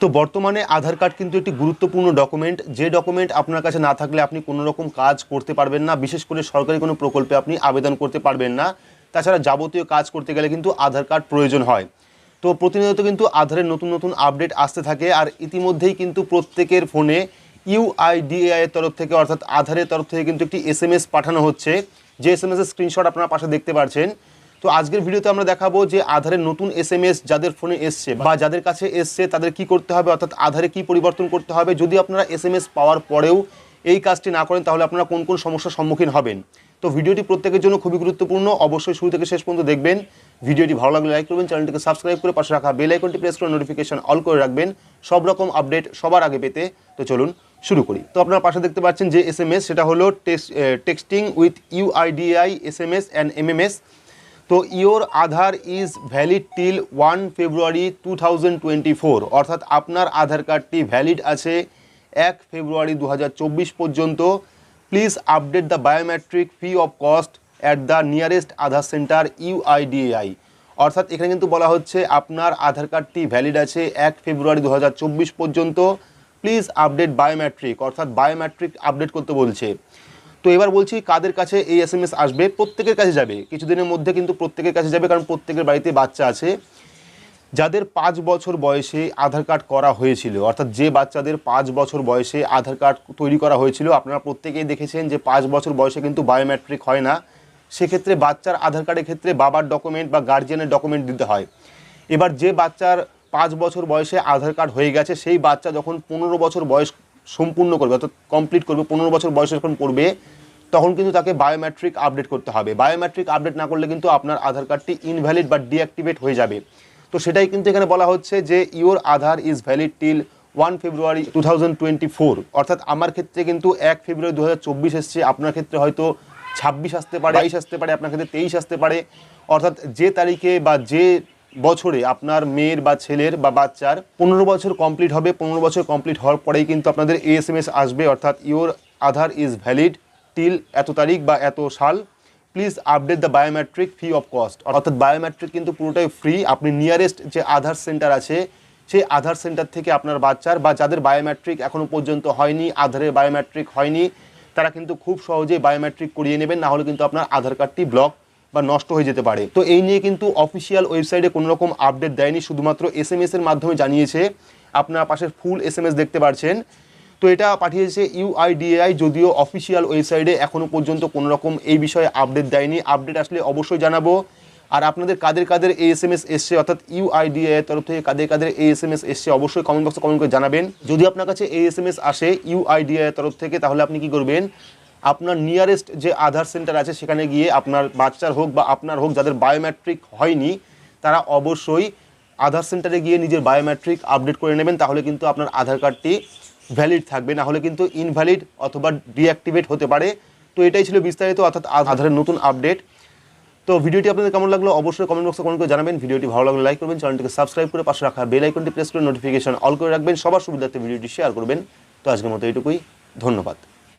তো বর্তমানে আধার কার্ড কিন্তু একটি গুরুত্বপূর্ণ ডকুমেন্ট যে ডকুমেন্ট আপনার কাছে না থাকলে আপনি কোনো রকম কাজ করতে পারবেন না। বিশেষ করে সরকারি কোনো প্রকল্পে আপনি আবেদন করতে পারবেন না। তাছাড়া যাবতীয় কাজ করতে গেলে কিন্তু আধার কার্ড প্রয়োজন হয়। তো প্রতিনিয়ত কিন্তু আধারের নতুন নতুন আপডেট আসতে থাকে। আর ইতিমধ্যেই কিন্তু প্রত্যেকের ফোনে ইউআইডিএআই এর তরফ থেকে, অর্থাৎ আধারের তরফ থেকে কিন্তু একটি এস পাঠানো হচ্ছে। যে এস এম এস এর স্ক্রিনশট আপনারা পাশে দেখতে পাচ্ছেন তো আজকের ভিডিওতে আমরা দেখাবো যে আধারের নতুন এস এম এস যাদের ফোনে এসছে বা যাদের কাছে এসছে, তাদের কি করতে হবে, অর্থাৎ আধারে কি পরিবর্তন করতে হবে। যদি আপনারা এস এম এস পাওয়ার পরেও এই কাজটি না করেন, তাহলে আপনারা কোন কোন সমস্যার সম্মুখীন হবেন? তো ভিডিওটি প্রত্যেকের জন্য খুবই গুরুত্বপূর্ণ। অবশ্যই শুরু থেকে শেষ পর্যন্ত দেখবেন। ভিডিওটি ভালো লাগলে লাইক করবেন, চ্যানেলটিকে সাবস্ক্রাইব করে পাশে রাখা বেল আইকনটি প্রেস করে নোটিফিকেশন অল করে রাখবেন। সব রকম আপডেট সবার আগে পেতে। তো চলুন শুরু করি। তো আপনারা পাশে দেখতে পাচ্ছেন যে এস এম এস সেটা হলো texting with UIDAI S M S and M M S তো your Aadhaar is valid till one February two অর্থাৎ আপনার আধার কার্ডটি ভ্যালিড আছে এক ফেব্রুয়ারি দু হাজার চব্বিশ পর্যন্ত। Please update the biometric free of cost at the nearest Aadhaar centre UIDAI অর্থাৎ এখানে কিন্তু বলা হচ্ছে আপনার আধার কার্ডটি ভ্যালিড আছে এক ফেব্রুয়ারি দু হাজার চব্বিশ পর্যন্ত। প্লিজ আপডেট বায়োমেট্রিক অর্থাৎ বায়োমেট্রিক আপডেট করতে বলছে। তো এবার বলছি কাদের কাছে এই এস এম এস আসবে? প্রত্যেকের কাছে যাবে। কিছুদিনের মধ্যে কিন্তু প্রত্যেকের কাছে যাবে, কারণ প্রত্যেকের বাড়িতে বাচ্চা আছে। যাদের পাঁচ বছর বয়সে আধার কার্ড করা হয়েছিল, অর্থাৎ যে বাচ্চাদের পাঁচ বছর বয়সে আধার কার্ড তৈরি করা হয়েছিল, আপনারা প্রত্যেকেই দেখেছেন যে পাঁচ বছর বয়সে কিন্তু বায়োমেট্রিক হয় না। সেক্ষেত্রে বাচ্চার আধার কার্ডের ক্ষেত্রে বাবার ডকুমেন্ট বা গার্জিয়ানের ডকুমেন্ট দিতে হয়। এবার যে বাচ্চার পাঁচ বছর বয়সে আধার কার্ড হয়ে গেছে, সেই বাচ্চা যখন পনেরো বছর বয়স সম্পূর্ণ করবে, অর্থাৎ কমপ্লিট করবে, পনেরো বছর বয়সে যখন পড়বে, তখন কিন্তু তাকে বায়োমেট্রিক আপডেট করতে হবে। বায়োমেট্রিক আপডেট না করলে কিন্তু আপনার আধার কার্ডটি ইনভ্যালিড বা ডিঅ্যাক্টিভেট হয়ে যাবে। তো সেটাই কিন্তু এখানে বলা হচ্ছে যে your Aadhaar is valid till one February two thousand twenty four অর্থাৎ আমার ক্ষেত্রে কিন্তু এক ফেব্রুয়ারি দু হাজার চব্বিশ এসছে, আপনার ক্ষেত্রে হয়তো ছাব্বিশ আসতে পারে, বাইশ আসতে পারে, আপনার ক্ষেত্রে তেইশ আসতে পারে। অর্থাৎ যে তারিখে বা যে বছরে আপনার মেয়ের বা ছেলের বা বাচ্চার পনেরো বছর কমপ্লিট হবে। পনেরো বছর কমপ্লিট হওয়ার পরেই কিন্তু আপনাদের এস এম এস আসবে, অর্থাৎ your Aadhaar is valid till এত তারিখ বা এত সাল। Please update the biometric free of cost অর্থাৎ বায়োমেট্রিক কিন্তু পুরোটাই ফ্রি আপনি নিয়ারেস্ট যে আধার সেন্টার আছে, সেই আধার সেন্টার থেকে আপনার বাচ্চার বা যাদের বায়োমেট্রিক এখনও পর্যন্ত হয়নি, আধারের বায়োমেট্রিক হয়নি, তারা কিন্তু খুব সহজেই বায়োমেট্রিক করিয়ে নেবেন। না হলে কিন্তু আপনার আধার কার্ডটি ব্লক বা নষ্ট হয়ে যেতে পারে। তো এই নিয়ে কিন্তু অফিসিয়াল ওয়েবসাইটে কোনো রকম আপডেট দেয়নি, শুধুমাত্র এস এম এর মাধ্যমে জানিয়েছে। আপনার পাশে ফুল এস দেখতে পারছেন। তো এটা পাঠিয়েছে ইউআইডিএআই যদিও অফিসিয়াল ওয়েবসাইটে এখনও পর্যন্ত কোনো রকম এই বিষয়ে আপডেট দেয়নি। আপডেট আসলে অবশ্যই জানাব। আর আপনাদের কাদের কাদের এই এস এম এস এসছে অর্থাৎ ইউআইডিএ এর তরফ থেকে কাদের কাদের এই এস এম এস এসছে, অবশ্যই কমেন্ট বক্সে কমেন্ট করে জানাবেন। যদি আপনার কাছে এই এস এম এস আসে ইউআইডিএ এর তরফ থেকে, তাহলে আপনি কি করবেন? আপনার নিয়ারেস্ট যে আধার সেন্টার আছে, সেখানে গিয়ে আপনার বাচ্চার হোক বা আপনার হোক, যাদের বায়োমেট্রিক হয়নি, তারা অবশ্যই আধার সেন্টারে গিয়ে নিজের বায়োমেট্রিক আপডেট করে নেবেন। তাহলে কিন্তু আপনার আধার কার্ডটি ভ্যালিড থাকবে। না হলে কিন্তু ইনভ্যালিড অথবা ডিঅ্যাক্টিভেট হতে পারে। তো এটাই ছিল বিস্তারিত, অর্থাৎ আধারের নতুন আপডেট তো ভিডিওটি আপনাদের কেমন লাগল? অবশ্যই কমেন্ট বক্সে কমেন্ট করে জানাবেন। ভিডিওটি ভালো লাগলে লাইক করবেন। চ্যানেলটিকে সাবস্ক্রাইব করে পাশে রাখা বেল আইকনটি প্রেস করে নোটিফিকেশন অল করে রাখবেন। সবার সুবিধার্থে ভিডিওটি শেয়ার করবেন। তো আজকের মতো এইটুকুই। ধন্যবাদ।